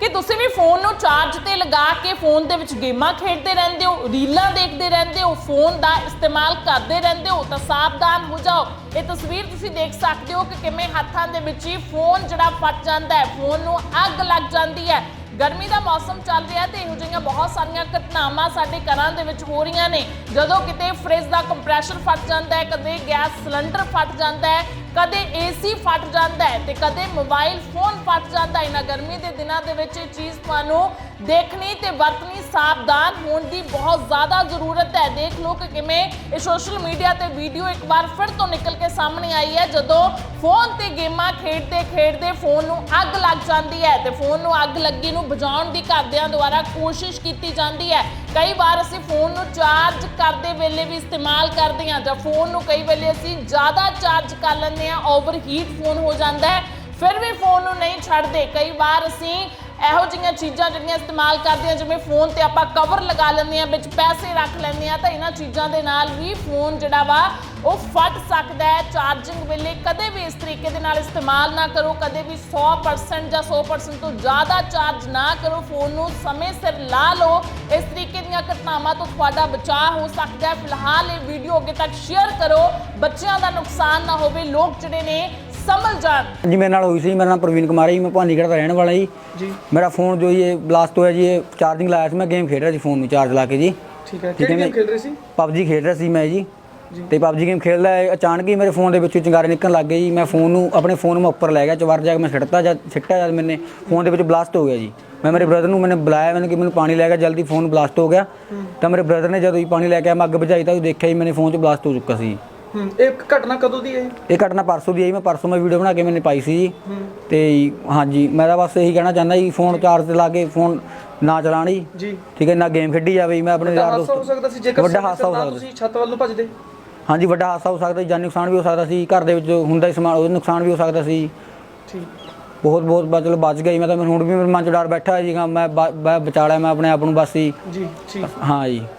ਕਿ ਤੁਸੀਂ ਵੀ ਫੋਨ ਨੂੰ ਚਾਰਜ ਤੇ ਲਗਾ ਕੇ ਫੋਨ ਦੇ ਵਿੱਚ ਗੇਮਾਂ ਖੇਡਦੇ ਰਹਿੰਦੇ ਹੋ, ਰੀਲਾਂ ਦੇਖਦੇ ਰਹਿੰਦੇ ਹੋ, ਫੋਨ ਦਾ ਇਸਤੇਮਾਲ ਕਰਦੇ ਰਹਿੰਦੇ ਹੋ, ਤਾਂ ਸਾਵਧਾਨ ਹੋ ਜਾਓ ਇਹ ਤਸਵੀਰ ਤੁਸੀਂ ਦੇਖ ਸਕਦੇ ਹੋ ਕਿ ਕਿਵੇਂ ਹੱਥਾਂ ਦੇ ਵਿੱਚ ਹੀ ਫੋਨ ਜਿਹੜਾ ਫਟ ਜਾਂਦਾ ਹੈ, ਫੋਨ ਨੂੰ ਅੱਗ ਲੱਗ ਜਾਂਦੀ ਹੈ। ਗਰਮੀ ਦਾ ਮੌਸਮ ਚੱਲ ਰਿਹਾ ਤੇ ਇਹੋ ਜਿਹੀਆਂ ਬਹੁਤ ਸਾਰੀਆਂ ਘਟਨਾਵਾਂ ਸਾਡੇ ਘਰਾਂ ਦੇ ਵਿੱਚ ਹੋ ਰਹੀਆਂ ਨੇ। ਜਦੋਂ ਕਿਤੇ ਫ੍ਰਿਜ ਦਾ ਕੰਪਰੈਸ਼ਰ ਫਟ ਜਾਂਦਾ ਹੈ, ਕਦੇ ਗੈਸ ਸਿਲੰਡਰ ਫਟ ਜਾਂਦਾ ਹੈ, ਕਦੇ ਏਸੀ ਫਟ ਜਾਂਦਾ ਹੈ ਤੇ ਕਦੇ ਮੋਬਾਈਲ ਫੋਨ ਫਟ ਜਾਂਦਾ ਇਹਨਾਂ ਗਰਮੀ ਦੇ ਦਿਨਾਂ ਦੇ ਵਿੱਚ ਇਹ ਚੀਜ਼ ਤੁਹਾਨੂੰ ਦੇਖਣੀ ਤੇ ਵਰਤਣੀ ਸਾਵਧਾਨ ਹੋਣ ਦੀ ਬਹੁਤ ਜ਼ਿਆਦਾ ਜ਼ਰੂਰਤ ਹੈ। ਦੇਖ ਲਓ ਕਿ ਕਿਵੇਂ ਇਹ ਸੋਸ਼ਲ ਮੀਡੀਆ ਤੇ ਵੀਡੀਓ ਇੱਕ ਵਾਰ ਫਿਰ ਤੋਂ ਨਿਕਲ ਕੇ ਸਾਹਮਣੇ ਆਈ ਹੈ। ਜਦੋਂ ਫੋਨ ਤੇ ਗੇਮਾਂ ਖੇਡਦੇ ਖੇਡਦੇ ਫੋਨ ਨੂੰ ਅੱਗ ਲੱਗ ਜਾਂਦੀ ਹੈ ਤੇ ਫੋਨ ਨੂੰ ਅੱਗ ਲੱਗੀ ਨੂੰ ਬੁਝਾਉਣ ਦੀ ਘਰਦਿਆਂ ਦੁਆਰਾ ਕੋਸ਼ਿਸ਼ ਕੀਤੀ ਜਾਂਦੀ ਹੈ। ਕਈ ਵਾਰ ਅਸੀਂ ਫੋਨ ਨੂੰ ਚਾਰਜ ਕਰਦੇ ਵੇਲੇ ਵੀ ਇਸਤੇਮਾਲ ਕਰਦੇ ਹਾਂ ਜਾਂ ਫੋਨ ਨੂੰ ਕਈ ਵੇਲੇ ਅਸੀਂ ਜ਼ਿਆਦਾ ਚਾਰਜ ਕਰ ਲੈਂਦੇ ਹਾਂ ਓਵਰਹੀਟ ਫੋਨ ਹੋ ਜਾਂਦਾ ਹੈ। ਫਿਰ ਵੀ ਫੋਨ ਨੂੰ ਨਹੀਂ ਛੱਡਦੇ। ਕਈ ਵਾਰ ਅਸੀਂ ਇਹੋ ਜਿਹੀਆਂ ਚੀਜ਼ਾਂ ਜਿਹੜੀਆਂ ਇਸਤੇਮਾਲ ਕਰਦੇ ਹਾਂ ਜਿਵੇਂ ਫੋਨ ਤੇ ਆਪਾਂ ਕਵਰ ਲਗਾ ਲੈਂਦੇ ਹਾਂ ਵਿੱਚ ਪੈਸੇ ਰੱਖ ਲੈਂਦੇ ਹਾਂ ਤਾਂ ਇਹਨਾਂ ਚੀਜ਼ਾਂ ਦੇ ਨਾਲ ਵੀ ਫੋਨ ਜਿਹੜਾ ਵਾ, ਉਹ ਫਟ ਸਕਦਾ ਹੈ। ਚਾਰਜਿੰਗ ਵੇਲੇ ਕਦੇ ਵੀ ਇਸ ਤਰੀਕੇ ਦੇ ਨਾਲ ਇਸਤੇਮਾਲ ਨਾ ਕਰੋ, ਕਦੇ ਵੀ 100% ਜਾਂ 100% ਤੋਂ ਜ਼ਿਆਦਾ ਚਾਰਜ ਨਾ ਕਰੋ, ਫੋਨ ਨੂੰ ਸਮੇਂ ਸਿਰ ਲਾ ਲਓ। ਇਸ ਤਰੀਕੇ ਦੀਆਂ ਘਟਨਾਵਾਂ ਤੋਂ ਤੁਹਾਡਾ ਬਚਾਅ ਹੋ ਸਕਦਾ ਹੈ। ਫਿਲਹਾਲ ਇਹ ਵੀਡੀਓ ਅੱਗੇ ਤੱਕ ਸ਼ੇਅਰ ਕਰੋ। ਬੱਚਿਆਂ ਦਾ ਨੁਕਸਾਨ ਨਾ ਹੋਵੇ, ਲੋਕ ਜਿਹੜੇ ਨੇ ਸੰਭਲ ਜਾਣ। ਜੀ ਮੇਰੇ ਨਾਲ ਹੋਈ ਸੀ ਮੇਰਾ ਨਾਮ ਪ੍ਰਵੀਨ ਕੁਮਾਰ ਹੈ ਜੀ ਮੈਂ ਭਾਨੀਗੜ੍ਹ ਦਾ ਰਹਿਣ ਵਾਲਾ ਜੀ। ਜੀ। ਮੇਰਾ ਫੋਨ ਜੋ ਜੀ ਇਹ ਬਲਾਸਟ ਹੋਇਆ ਜੀ ਇਹ ਚਾਰਜਿੰਗ ਲਾਇਆ ਸੀ ਮੈਂ ਗੇਮ ਖੇਡ ਰਿਹਾ ਸੀ ਫੋਨ ਨੂੰ ਚਾਰਜ ਲਾ ਕੇ ਜੀ। ਠੀਕ ਹੈ ਕਿਹੜੀ ਗੇਮ ਮੈਂ- ਖੇਡ ਰਹੇ ਸੀ? ਪਬਜੀ ਖੇਡ ਰਿਹਾ ਸੀ ਮੈਂ ਜੀ। ਜੀ। ਤੇ ਪਬਜੀ ਗੇਮ ਖੇਡਦਾ ਹੈ, ਅਚਾਨਕ ਹੀ ਮੇਰੇ ਫੋਨ ਦੇ ਵਿੱਚੋਂ ਚਿੰਗਾਰੇ ਨਿਕਲਣ ਲੱਗ ਗਏ ਜੀ। ਮੈਂ ਫੋਨ ਨੂੰ ਆਪਣੇ ਫੋਨ ਨੂੰ ਮੈਂ ਉੱਪਰ ਲੈ ਗਿਆ ਚਵਰ ਜਾ ਕੇ ਮੈਂ ਸਿੱਟਤਾ ਜਦ ਸਿੱਟਿਆ ਜਦ ਮੈਨੇ ਫੋਨ ਦੇ ਵਿੱਚ ਬਲਾਸਟ ਹੋ ਗਿਆ ਜੀ। ਮੈਂ ਮੇਰੇ ਬ੍ਰਦਰ ਨੂੰ ਮੈਨੇ ਬੁਲਾਇਆ ਮੈਨੂੰ ਕਿ ਮੈਨੂੰ ਪਾਣੀ ਲੈ ਕੇ ਜਲਦੀ ਫੋਨ ਬਲਾਸਟ ਹੋ ਗਿਆ। ਤਾਂ ਮੇਰੇ ਬ੍ਰਦਰ ਨੇ ਜਦੋਂ ਹੀ ਪਾਣੀ ਲੈ ਕੇ ਆਇਆ ਮੈਂ ਅੱਗ ਬੁਝਾਈ ਤਾਂ ਉਹ ਦੇਖਿਆ ਹੀ ਮੇਰੇ ਫੋਨ 'ਚ ਬਲਾਸਟ ਹੋ ਚੁੱਕਾ ਸੀ। ਹੂੰ ਇਹ ਘਟਨਾ ਕਦੋਂ ਦੀ ਹੈ ਇਹ? ਇਹ ਘਟਨਾ ਪਰਸੋਂ ਦੀ ਆਈ ਮੈਂ ਪਰਸੋਂ ਮੈਂ ਵੀਡੀਓ ਬਣਾ ਕੇ ਮੈਨੇ ਪਾਈ ਸੀ ਜੀ। ਤੇ ਹਾਂਜੀ ਮੈਂ ਤਾਂ ਬਸ ਇਹੀ ਕਹਿਣਾ ਚਾਹੁੰਦਾ ਜੀ ਫੋਨ ਚਾਰਜ ਤੇ ਲਾ ਕੇ ਫੋਨ ਨਾ ਚਲਾਣ ਜੀ। ਜੀ। ਠੀਕ ਹੈ ਨਾ ਗੇਮ ਖੇਡੀ ਜਾਵੇ ਜੀ, ਮੈਂ ਆਪਣੇ ਵੱਡਾ ਯਾਰ ਹਾਦਸਾ ਹੋ ਦੋਸਤ ਸਕਦਾ ਸੀ ਜੇਕਰ ਵੱਡਾ ਸਮੇਂ ਹਾਦਸਾ ਹੋ ਸਿਰ ਨਾ ਸਕਦਾ ਤੁਸੀਂ ਛੱਤ ਵੱਲ ਨੂੰ ਭੱਜਦੇ। ਹਾਂਜੀ ਵੱਡਾ ਹਾਦਸਾ ਹੋ ਸਕਦਾ ਸੀ ਜਾਨੀ ਨੁਕਸਾਨ ਵੀ ਹੋ ਸਕਦਾ ਸੀ ਘਰ ਦੇ ਵਿੱਚ ਹੁੰਦਾ ਹੀ ਸਮਾਨ ਉਹਦਾ ਨੁਕਸਾਨ ਵੀ ਹੋ ਸਕਦਾ ਸੀ। ਠੀਕ। ਬਹੁਤ ਬਹੁਤ ਬਾ- ਚਲੋ ਬਚ ਗਈ ਮੈਂ ਤਾਂ ਹੁਣ ਵੀ ਮੇਰੇ ਮਨ 'ਚ ਡਰ ਬੈਠਾ ਹੈ ਜੀ ਹਾਂ ਮੈਂ ਬ- ਮੈਂ ਬਚਾ ਲਿਆ ਮੈਂ ਆਪਣੇ ਆਪ ਨੂੰ ਬਸ ਜੀ ਠੀਕ। ਹਾਂ ਜੀ।